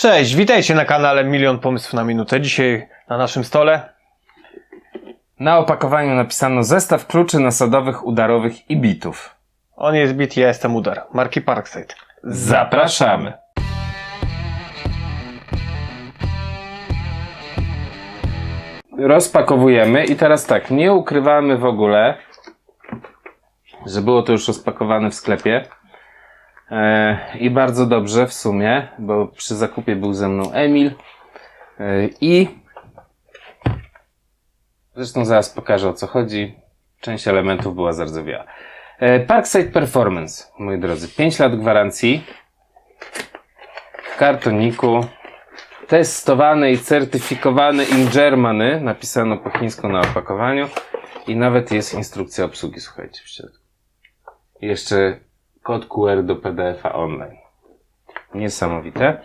Cześć, witajcie na kanale Milion Pomysłów na Minutę. Dzisiaj na naszym stole Na opakowaniu napisano zestaw kluczy nasadowych, udarowych i bitów. on jest bit, ja jestem udar. Marki Parkside. Zapraszamy! Rozpakowujemy i teraz tak, nie ukrywamy w ogóle, że było to już rozpakowane w sklepie. E, I bardzo dobrze w sumie, bo przy zakupie był ze mną Emil. E, I zresztą zaraz pokażę o co chodzi. Część elementów była zardzewiała. E, Parkside Performance, moi drodzy. 5 lat gwarancji. W kartoniku. Testowane i certyfikowane in Germany. Napisano po chińsku na opakowaniu. I nawet jest instrukcja obsługi, słuchajcie, w środku. Jeszcze kod QR do PDF-a online. Niesamowite.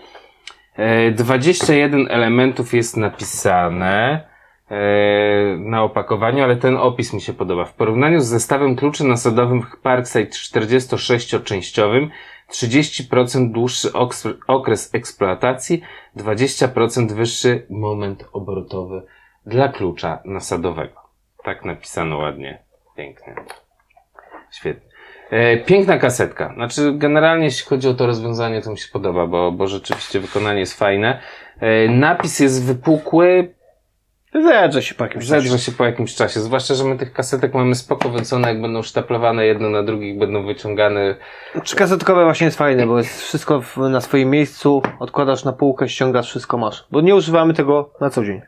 E, 21 elementów jest napisane e, na opakowaniu, ale ten opis mi się podoba. W porównaniu z zestawem kluczy nasadowych Parkside 46-częściowym 30% dłuższy okres eksploatacji, 20% wyższy moment obrotowy dla klucza nasadowego. Tak napisano ładnie, pięknie. Świetnie. E, piękna kasetka. Znaczy, generalnie jeśli chodzi o to rozwiązanie, to mi się podoba, bo, bo rzeczywiście wykonanie jest fajne. E, napis jest wypukły, Zedrze się po jakimś czasie. Zedrze się po jakimś czasie. Zwłaszcza, że my tych kasetek mamy spoko, więc one jak będą sztaplowane jedno na drugich, będą wyciągane. Czy kasetkowe właśnie jest fajne, bo jest wszystko w, na swoim miejscu, odkładasz na półkę, ściągasz, wszystko masz. Bo nie używamy tego na co dzień.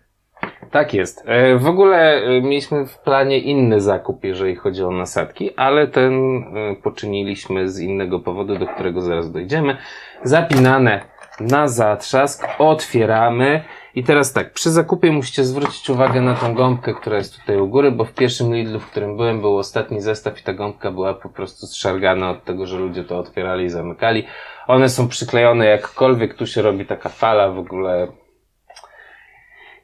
Tak jest. E, w ogóle e, mieliśmy w planie inny zakup, jeżeli chodzi o nasadki, ale ten e, poczyniliśmy z innego powodu, do którego zaraz dojdziemy. Zapinane na zatrzask, otwieramy. I teraz tak, przy zakupie musicie zwrócić uwagę na tą gąbkę, która jest tutaj u góry, bo w pierwszym Lidlu, w którym byłem, był ostatni zestaw i ta gąbka była po prostu zszargana od tego, że ludzie to otwierali i zamykali. One są przyklejone jakkolwiek, tu się robi taka fala w ogóle.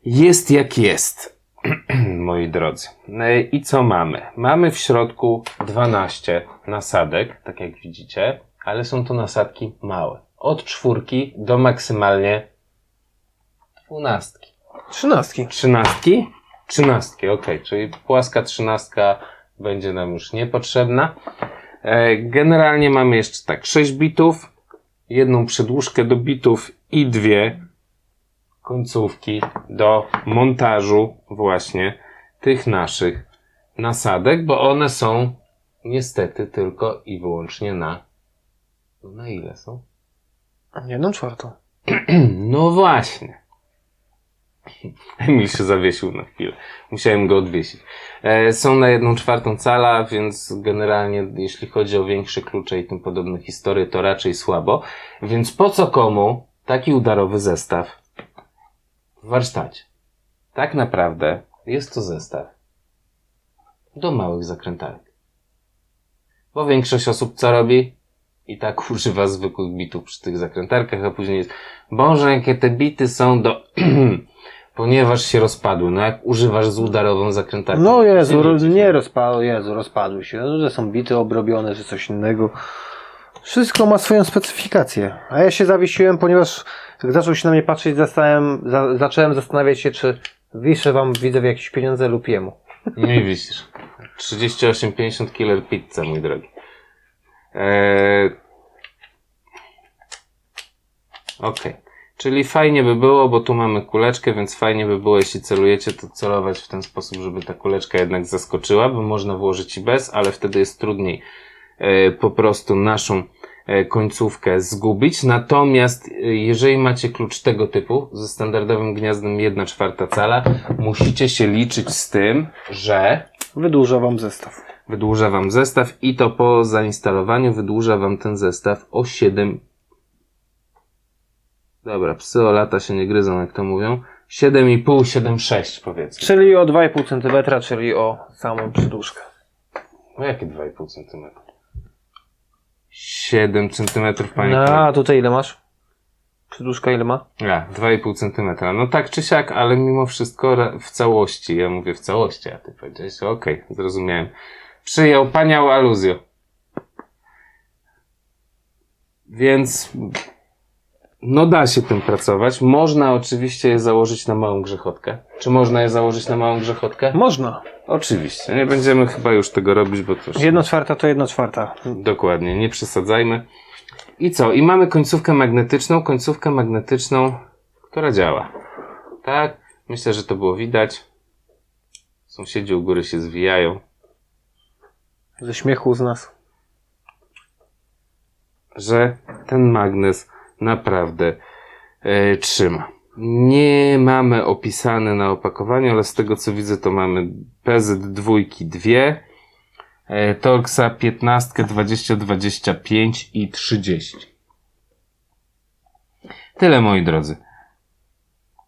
Jest jak jest, moi drodzy. No i co mamy? Mamy w środku 12 nasadek, tak jak widzicie, ale są to nasadki małe. Od czwórki do maksymalnie dwunastki. Trzynastki. Trzynastki? Trzynastki, ok, czyli płaska trzynastka będzie nam już niepotrzebna. E, Generalnie mamy jeszcze tak 6 bitów, jedną przedłużkę do bitów i dwie końcówki do montażu właśnie tych naszych nasadek, bo one są niestety tylko i wyłącznie na no na ile są? Jedną czwartą. No właśnie. Emil się zawiesił na chwilę. Musiałem go odwiesić. E, są na jedną czwartą cala, więc generalnie jeśli chodzi o większe klucze i tym podobne historie, to raczej słabo. Więc po co komu taki udarowy zestaw warsztacie? Tak naprawdę jest to zestaw do małych zakrętarek. Bo większość osób co robi? I tak używa zwykłych bitów przy tych zakrętarkach, a później jest, Boże, jakie te bity są do, ponieważ się rozpadły. No jak używasz z udarową zakrętarką? No Jezu, liczy. nie rozpadły, Jezu, rozpadły się. No, że są bity obrobione, że coś innego. Wszystko ma swoją specyfikację. A ja się zawiesiłem, ponieważ jak zaczął się na mnie patrzeć, za, zacząłem zastanawiać się, czy wiszę wam widzę w jakieś pieniądze lub jemu. I widzisz. 38,50 killer pizza, mój drogi. Eee... Okej. Czyli fajnie by było, bo tu mamy kuleczkę, więc fajnie by było, jeśli celujecie, to celować w ten sposób, żeby ta kuleczka jednak zaskoczyła, bo można włożyć i bez, ale wtedy jest trudniej po prostu naszą e, końcówkę zgubić. Natomiast e, jeżeli macie klucz tego typu, ze standardowym gniazdem 1 czwarta cala, musicie się liczyć z tym, że Wydłuża wam zestaw. wydłuża Wam zestaw i to po zainstalowaniu wydłuża Wam ten zestaw o 7. Dobra, psy o lata się nie gryzą, jak to mówią. 7,5, 7,6 powiedzmy. Czyli o 2,5 cm, czyli o samą przedłużkę. No jakie 2,5 cm? 7 cm, panie. No, a tutaj ile masz? Przedłużka ile ma? A, 2,5 cm. No tak czy siak, ale mimo wszystko w całości. Ja mówię w całości, a ty powiedziałeś, okej, zrozumiałem. Przyjął panią aluzję. Więc No da się tym pracować. Można oczywiście je założyć na małą grzechotkę. Czy można je założyć na małą grzechotkę? Można. Oczywiście. Nie będziemy chyba już tego robić, bo to już... Jedno czwarta to jedno czwarta. Dokładnie, nie przesadzajmy. I co? I mamy końcówkę magnetyczną, końcówkę magnetyczną, która działa. Tak, myślę, że to było widać. Sąsiedzi u góry się zwijają, Ze śmiechu z nas. że ten magnes naprawdę e, trzyma. Nie mamy opisane na opakowaniu, ale z tego co widzę, to mamy PZ2 dwie, e, Torxa 15, 20, 25 i 30. Tyle moi drodzy.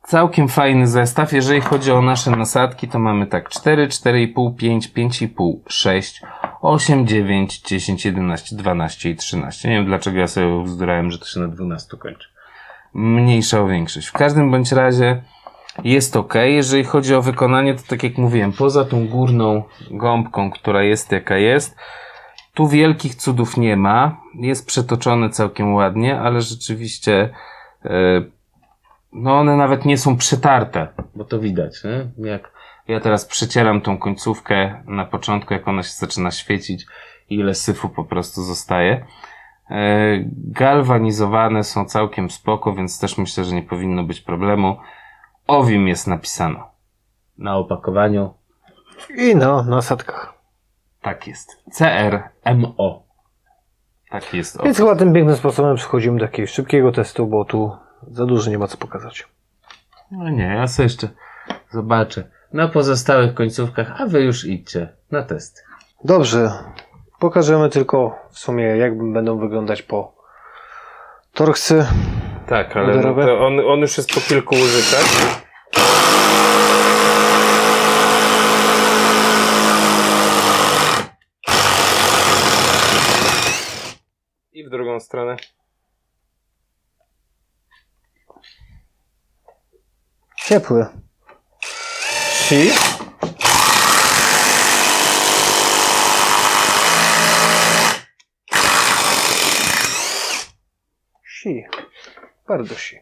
Całkiem fajny zestaw. Jeżeli chodzi o nasze nasadki, to mamy tak 4, 4,5, 5, 5,5, 6, 8, 9, 10, 11, 12 i 13. Nie wiem dlaczego ja sobie wzdurałem, że to się na 12 kończy. Mniejsza o większość. W każdym bądź razie jest ok. Jeżeli chodzi o wykonanie, to tak jak mówiłem, poza tą górną gąbką, która jest jaka jest, tu wielkich cudów nie ma. Jest przetoczone całkiem ładnie, ale rzeczywiście e, no one nawet nie są przetarte, bo to widać, nie? Jak ja teraz przecieram tą końcówkę na początku, jak ona się zaczyna świecić, ile syfu po prostu zostaje. E, galwanizowane są całkiem spoko, więc też myślę, że nie powinno być problemu. Owim jest napisano. Na opakowaniu I no, na sadkach. tak jest. CRMO. Tak jest. Więc chyba tym pięknym sposobem przechodzimy do jakiegoś szybkiego testu, bo tu za dużo nie ma co pokazać. No nie, ja sobie jeszcze zobaczę na pozostałych końcówkach, a wy już idźcie na testy. Dobrze. Pokażemy tylko w sumie, jak będą wyglądać po torksy. Tak, ale no to on, on już jest po kilku użyciach. I w drugą stronę. Ciepły. Si. Si. Bardzo si.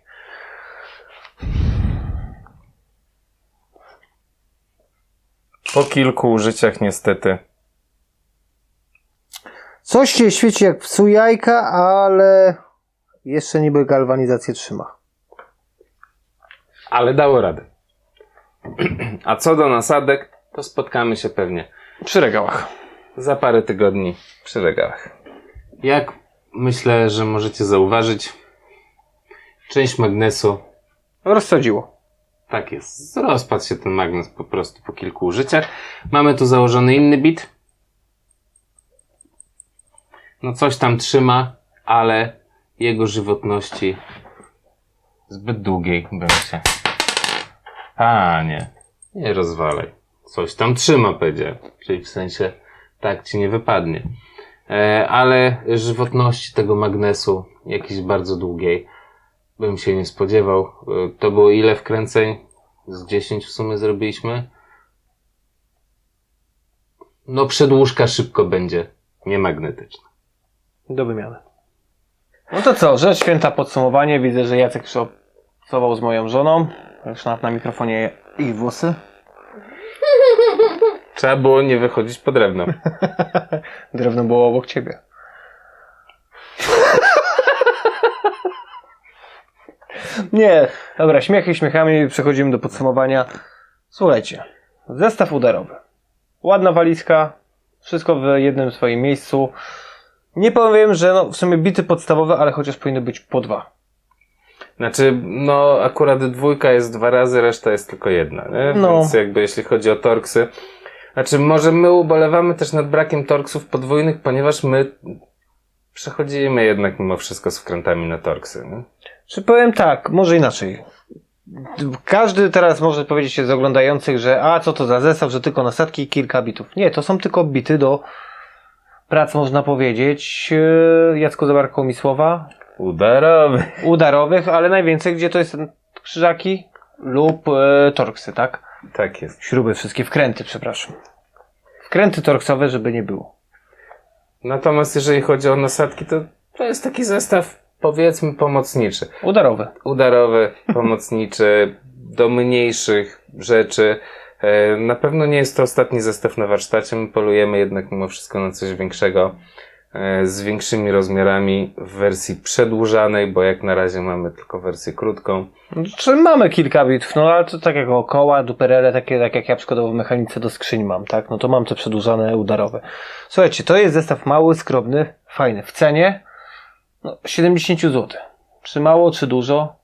Po kilku użyciach niestety. Coś się świeci jak psu jajka, ale jeszcze niby galwanizację trzyma. Ale dało radę. A co do nasadek, to spotkamy się pewnie Przy regałach. za parę tygodni przy regałach. Jak myślę, że możecie zauważyć, część magnesu Rozsadziło. Tak jest. Rozpadł się ten magnes po prostu po kilku użyciach. Mamy tu założony inny bit. No coś tam trzyma, ale jego żywotności zbyt długiej będzie. A nie, nie rozwalaj. Coś tam trzyma, będzie. Czyli w sensie tak ci nie wypadnie. E, ale żywotności tego magnesu jakiejś bardzo długiej bym się nie spodziewał. Y, To było ile wkręceń? Z 10 w sumie zrobiliśmy. No przedłużka szybko będzie, nie magnetyczna. Do wymiany. No to co, rzecz święta podsumowanie. Widzę, że Jacek obcował z moją żoną. Nawet na mikrofonie ich włosy. Trzeba było nie wychodzić po drewno. Drewno było obok ciebie. Nie, dobra, śmiechy śmiechami, przechodzimy do podsumowania. Słuchajcie, zestaw udarowy. Ładna walizka, wszystko w jednym swoim miejscu. Nie powiem, że no, w sumie bity podstawowe, ale chociaż powinny być po dwa. Znaczy, no akurat dwójka jest dwa razy, reszta jest tylko jedna, nie? No. Więc jakby jeśli chodzi o torksy. Znaczy, może my ubolewamy też nad brakiem torksów podwójnych, ponieważ my przechodzimy jednak mimo wszystko z wkrętami na torksy, nie? Czy powiem tak, może inaczej. Każdy teraz może powiedzieć się z oglądających, że a co to za zestaw, że tylko nasadki i kilka bitów. Nie, to są tylko bity do prac, można powiedzieć. Yy, Jacku zabarkło mi słowa. Udarowy. Udarowych, ale najwięcej gdzie to jest krzyżaki lub e, torksy, tak? Tak jest. Śruby, wszystkie wkręty, przepraszam. Wkręty torksowe, żeby nie było. Natomiast jeżeli chodzi o nasadki, to to jest taki zestaw powiedzmy pomocniczy. Udarowy. Udarowy, pomocniczy, do mniejszych rzeczy. E, Na pewno nie jest to ostatni zestaw na warsztacie. My polujemy jednak mimo wszystko na coś większego, z większymi rozmiarami w wersji przedłużanej, bo jak na razie mamy tylko wersję krótką. Czy mamy kilka bitw, no ale to tak jak koła, duperele, takie tak jak ja przykładowo w mechanice do skrzyń mam, tak? No to mam te przedłużane udarowe. Słuchajcie, to jest zestaw mały, skromny, fajny. W cenie no, 70 zł. Czy mało, czy dużo?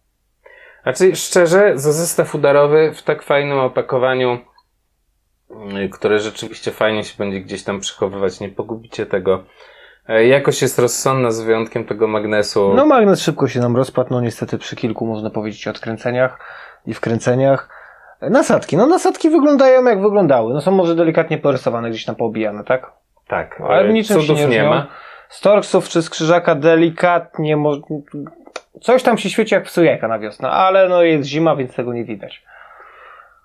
Znaczy, szczerze, za zestaw udarowy w tak fajnym opakowaniu, y, które rzeczywiście fajnie się będzie gdzieś tam przechowywać, nie pogubicie tego. E, Jakość jest rozsądna z wyjątkiem tego magnesu. No magnes szybko się nam rozpadł, no niestety przy kilku można powiedzieć odkręceniach i wkręceniach. Nasadki, no nasadki wyglądają jak wyglądały. No są może delikatnie porysowane, gdzieś tam poobijane, tak? tak, Ale w e, niczym się nie, nie ma. Z Torksów czy z Krzyżaka delikatnie, mo- coś tam się świeci jak psujeka na wiosnę, ale no jest zima, więc tego nie widać.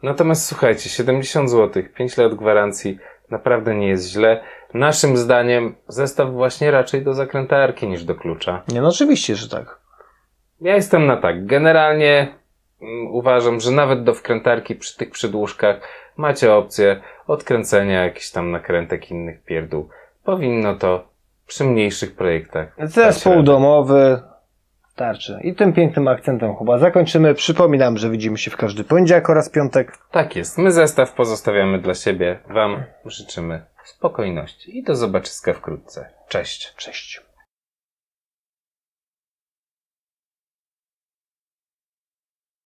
Natomiast słuchajcie, 70 zł, 5 lat gwarancji, naprawdę nie jest źle. Naszym zdaniem zestaw właśnie raczej do zakrętarki niż do klucza. Nie, no oczywiście, że tak. Ja jestem na tak. Generalnie mm, uważam, że nawet do wkrętarki przy tych przedłużkach macie opcję odkręcenia jakichś tam nakrętek innych pierdół. Powinno to przy mniejszych projektach. Zespół dać radę. domowy starczy. I tym pięknym akcentem chyba zakończymy. Przypominam, że widzimy się w każdy poniedziałek oraz piątek. Tak jest. My zestaw pozostawiamy dla siebie. Wam życzymy spokojności i do zobaczyska wkrótce. Cześć. Cześć.